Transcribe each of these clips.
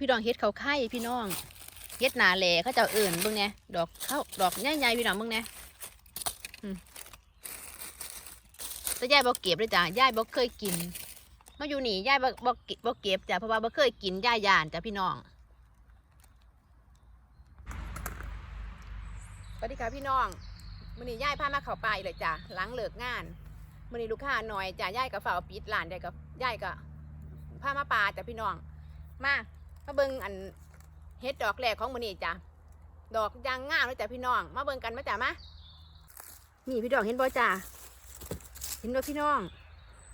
พี่น้องเฮ็ดเขาไข่พี่น้องเฮ็ดหนาแหล่เขาเจ้าเอิ่นเบิ่งแหน่ยดอกเข้าดอกใหญ่ๆพี่น้องเบิ่งแหน่อืมแต่ยายบ่เก็บเลยจ้ะยายบ่เคยกินมาอยู่นี่ยายบ่บ่เก็บบ่เก็บจ้ะเพราะว่าบ่เคยกินยายยานจ้ะพี่น้องสวัสดีค่ะพี่น้องมื้อนี้ยายพามาเข้าป่าอีกเลยจ้ะหลังเลิกงานมื้อนี้ลูกค้าหน้อยจ้ะยายก็ฝ้าวปิดร้านยายก็ยายก็พามาป่าจ้ะพี่น้องมา มาเบิ่งอันเฮ็ดดอกแรกของมื้อนี้จ้ะดอกยางงามเลยจ้ะพี่น้อง มาเบิ่งกันมาจ้ะมานี่พี่ดอกเห็นบ่จ้ะเห็นบ่พี่น้อง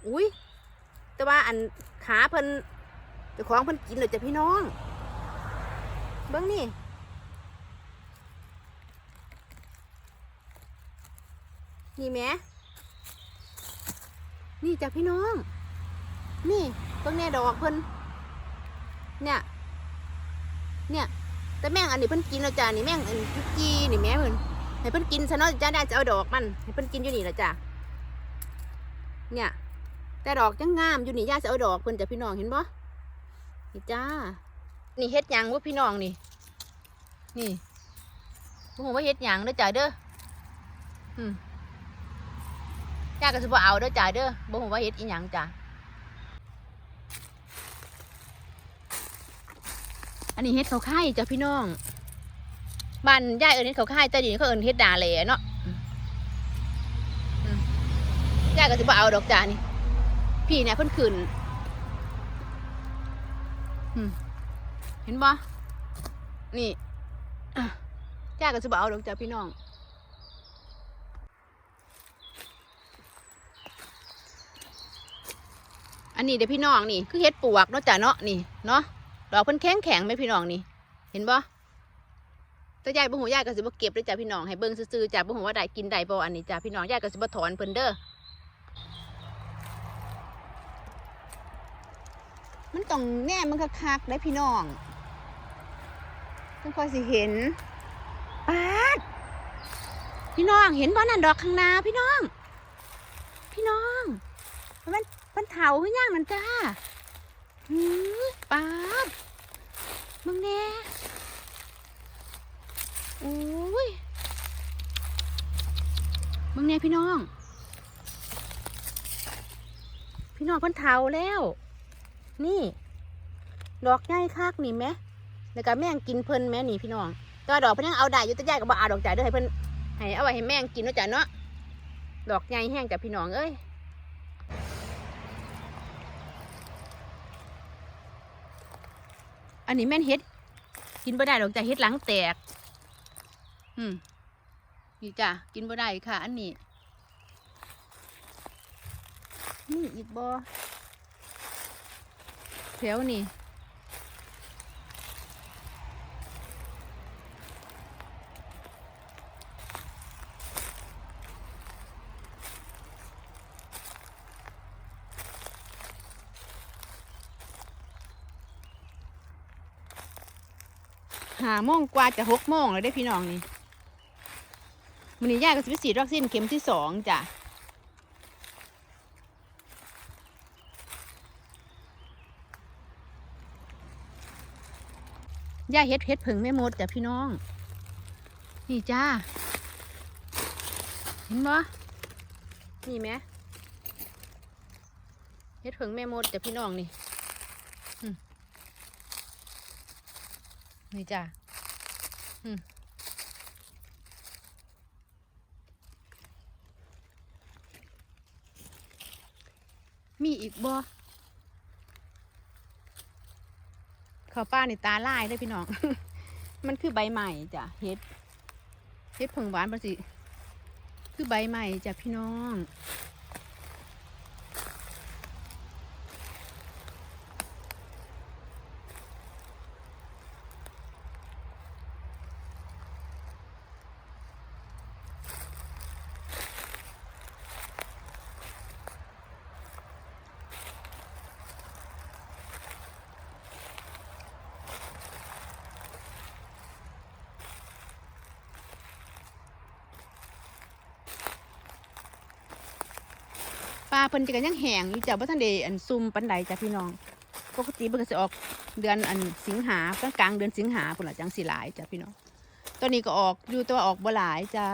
อุ้ยแต่ว่าอันขาเพิ่นเจ้าของเพิ่นกินเลยจ้ะพี่น้อง เบิ่งนี่นี่แม่นี่จ้ะพี่น้อง นี่เบิ่งแน่ดอกเพิ่นเนี่ย เนี่ยแต่แม่งอันนี้เพิ่นกินแล้วจ้านี่แม่งอันจุกจีนี่แม่เพิ่นให้เพิ่นกินซะเนาะจ้าได้จะเอาดอกมันให้เพิ่นกินอยู่นี่ละจ้าเนี่ย แต่ดอกจังงามอยู่นี่ย่าจะเอาดอกเพิ่นจะพี่น้องเห็นบ่นี่จ้า นี่เฮ็ดหยังวะพี่น้องนี่ นี่บ่ฮู้ว่าเฮ็ดหยังเด้อจ้าเด้ออืมย่าก็สิบ่เอาเด้อจ้าเด้อบ่ฮู้ว่าเฮ็ดอีหยังจ้า นนี้เฮ็ดเขาค่ายจ้ะพี่น้องบ้านยายเอิญเฮ็ดเขาค่ายแต่ดี๋ยวนี้เขาเอิญเฮ็ดดาเลยเนาะอืมอืมยาก็สิบ่เอาดอกจ้านี่ พี่เนี่ยเพิ่นขึ้นเห็นบ่นี่อ่าก็สิบ่เอาดอกจ้าพี่น้องอันนี้เดี๋ยวพี่น้องนี่คือเฮ็ดปวกเนาะจ้ะเนาะนี่เนาะ ดอกเพิ่นแข็งแข็งไหมพี่น้องนี่ เห็นบ่แต่ยายบ่หูยายก็สิบ่เก็บเลยจ้ะพี่น้องให้เบิ่งซื่อๆจ้ะบ่หูว่าได้กินได้บ่อันนี้จ้ะพี่น้องยายก็สิบ่ถอนเพิ่นเด้อมันต้องแน่มันคักๆได้พี่น้องต้องคอยสิเห็นปาดพี่น้องเห็นบ่นั่นดอกข้างหน้าพี่น้อง พี่น้องมันมันเถาขึ้นย่างนั่นจ้า ป๊าบมึงแน่โอ้ยมึงแน่พี่น้อง พี่น้องเพิ่นเทาแล้ว นี่ ดอกใหญ่คักนี่แหมแล้วก็แม่งกินเพิ่นแหม่นี่พี่น้องแตัวาดอกเพิ่นยังเอาได้อยู่แต่ใหญ่ก็บ่เอาดอกจ่ายด้อให้เพิ่นให้เอาไว้ให้แม่งกินเนาะจ้ะเนาะดอกใหญ่แห้งจ้ะพี่น้องเอ้ย นนี้แม่นเฮ็ด กินบ่ได้หรอกจ้ะเฮ็ดหลังแตก อืมนี่จ้ะกินบ่ได้ค่ะ อันนี้นี่อีกบ่แถวนี่ หาโมงกว่าจะหกโมงแล้วได้พี่น้องนี่มันนี้ย่าก็สิไปฉีดวัคซีนเข็มที่สองจ้ะย่าเฮ็ดเฮ็ดผึ่งแม่มดจ้ะพี่น้อง นี่จ้า เห็นบ่นี่ไหมเฮ็ดผึ่งแม่มดจ้ะพี่น้องนี่อืม นี่จ้าอืมมีอีกบ่ข้าวป้าในตาลายได้พี่น้อง มันคือใบใหม่จ้ะเฮ็ด เฮ็ดผงหวานมันสิ คือใบใหม่จ้ะพี่น้อง เพิ่นจะกันยังแห้งอยู่จ้ะบ่ทันได้อันซุ่มปานใดจ้ะพี่น้องปกติเพิ่นก็สิออกเดือนอันสิงหากลางกลางเดือนสิงหาปุ่นละจังสีหลายจ้ะพี่น้องตัวนี้ก็ออกอยู่ตัวออกบ่หลายจ้า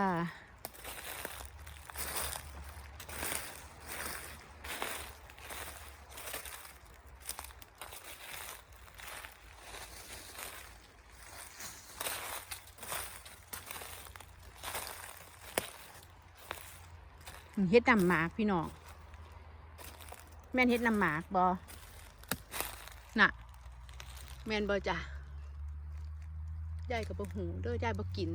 เฮ็ดน้ำหมากพี่น้อง แม่นเฮ็ดน้ำหมากบอน่ะ แม่นบอจ้ะยายกับบ่หูเด้อยายบ่กิน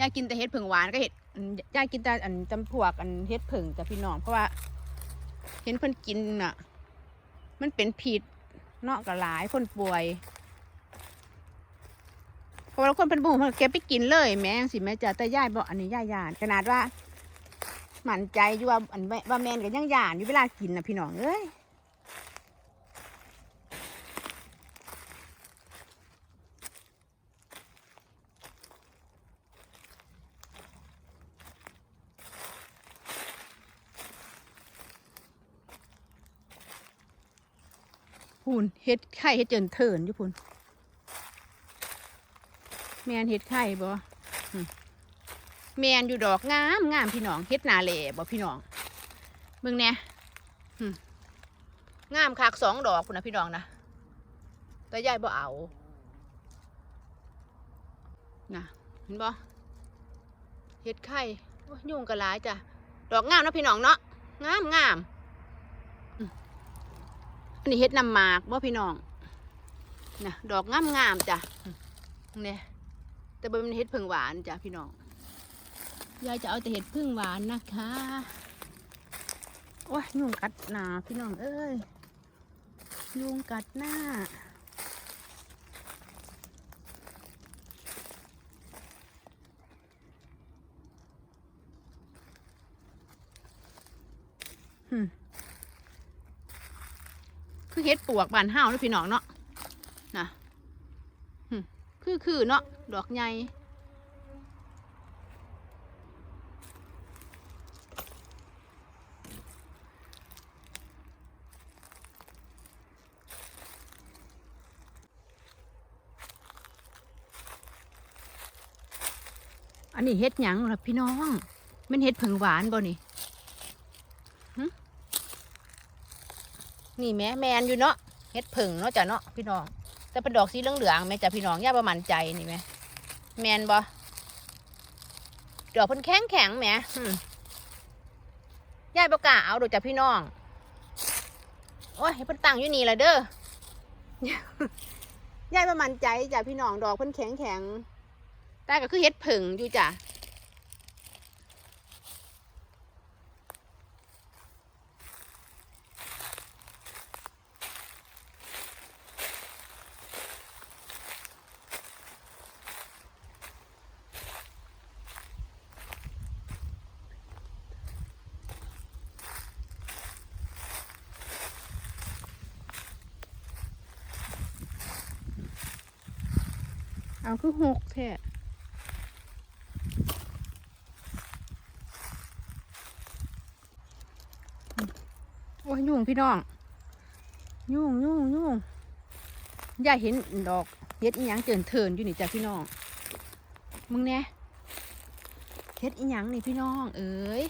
ยายกินแต่เฮ็ดผึ่งหวานก็เฮ็ดอันยายกินแต่อันจำพวกอันเฮ็ดผึ่งจ้ะพี่น้องเพราะว่า เห็นเพิ่นกินน่ะ มันเป็นผิดเนาะก็หลายคนป่วยเพราะว่าคนเป็นบุ้งเพิ่นเก็บไปกินเลยแม่งสิแม่จ้ะแต่ยายบอกอันนี้ยายยานขนาดว่าห มั่นใจอยู่ว่าอันแม่ว่าแมนก็ยังหยานอยู่เวลากินนะพี่น้องเอ้ยพูนเฮ็ดไข่เฮ็ดเจินเถินอยู่พูนแมนเฮ็ดไข่บ่ แมนอยู่ดอกงามงามพี่น้องเฮ็ดนาเล่บ่พี่น้องเบิ่งแหน่หึงามคักสองดอกพุ่นะพี่น้องนะแต่ยายบ่เอานะเห็นบ่เฮ็ดไข่ยยุงกระหลายจ้ะดอกงามนะพี่น้องเนาะงามงามอันนี้เฮ็ดน้ำหมากบ่พี่น้องนะดอกงามงามจ้ะเนี่ยแต่บ่แมันเฮ็ดเพิ่งหวานจ้ะพี่น้อง ยายจะเอาแต่เห็ดพึ่งหวานนะคะโอ้ยยุงกัดหนาพี่น้องเอ้ยยุงกัดหน้า คือเห็ดปวกบานห้าวนะพี่น้องเนาะนะคือคือเนาะดอกใหญ่ อันนี้เฮ็ดหยังล่ะพี่น้อง มันเฮ็ดผึ่งหวานบ่นี่นี่แม่แมนอยู่เนาะเฮ็ดผึ่งเนาะจ้ะเนาะพี่น้อง แต่เป็นดอกสีเหลืองๆแม่จ้ะพี่น้องย่าประมันใจนี่แม่แมนบ่ดอกเพิ่นแข็งแข็งแม่หึย่ายบ่กาเอาดอกจ้ะพี่น้องโอ้ยให้เพิ่นตั้งอยู่นี่ละเด้อย่าประมันใจจ้ะพี่น้องดอกเพิ่นแข็งแข็ง แต่ก็คือเฮ็ดผึ่งอยู่จ้ะเอาคือหกแท้ อ้ยยุ่งพี่น้อง ยุ่งยุ่งยุ่งอย่าเห็นดอกเฮ็ดอีหยังเจินเทินอยู่นี่จ้ะพี่น้อง มึงเนี่ยเฮ็ดอีหยังนี่พี่น้อง เอ้ย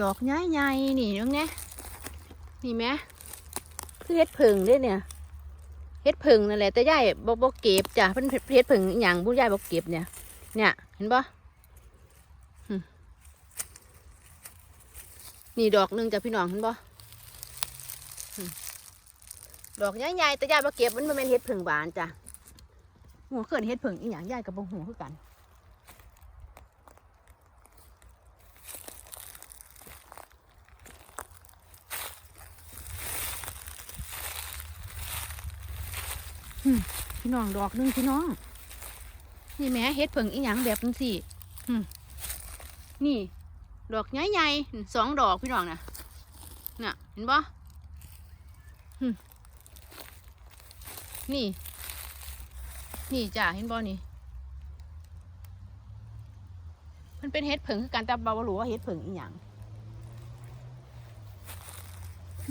ดอกใหญ่ๆนี่มึงเนี่ยนี่แหม่คือเฮ็ดผึ่งเด้เนี่ยเฮ็ดผึ่งนั่นแหละแต่ยายบ่บ่เก็บจ้ะเพิ่นเฮ็ดผึ่งอหย่างบุยายบ่เก็บเนี่ย เนี่ย เห็นบ่หนี่ดอกหนึ่งจ้ะพี่น้องเห็นบ่ ดอกใหญ่ๆแต่ยายบ่เก็บมันบ่แม่นเฮ็ดผึ่งหวานจ้ะหัวเขินเฮ็ดผึ่งอีหยังยายก็บ่ฮู้คือกันพี่น้องดอกหนึงพี่น้อง นี่แม่เฮ็ดเผิงอีหยังแบบนี้สินี่ ดอกใหญ่ๆสองดอกพี่น้องนะน่ะ เห็นปะ นี่ นี่จ้าเห็นบ่นี่ มันเป็นเฮ็ดผึ่งคือการแต่บาวรู้ว่าเฮ็ดผึ่งอีหยัง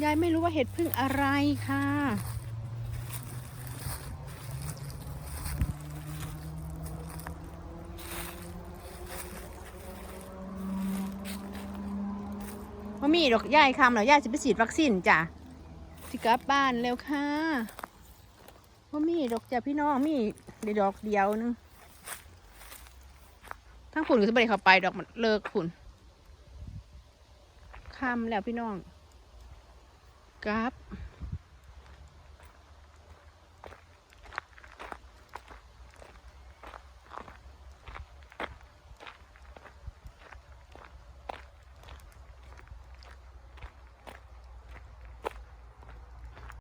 ยายไม่รู้ว่าเห็ดพึ่งอะไรค่ะ ว่ามีดอกยายคำเหรอยายจะไปฉีดวัคซีนจ้ะที่กลับบ้านแล้วค่ะ บ่มีดอกจ้ะพี่น้องมีเด้ดอกเดียวหนึงทั้งคุณก็จะไปเข้าไปดอกมันเลิกคุณคำแล้วพี่น้องกรับ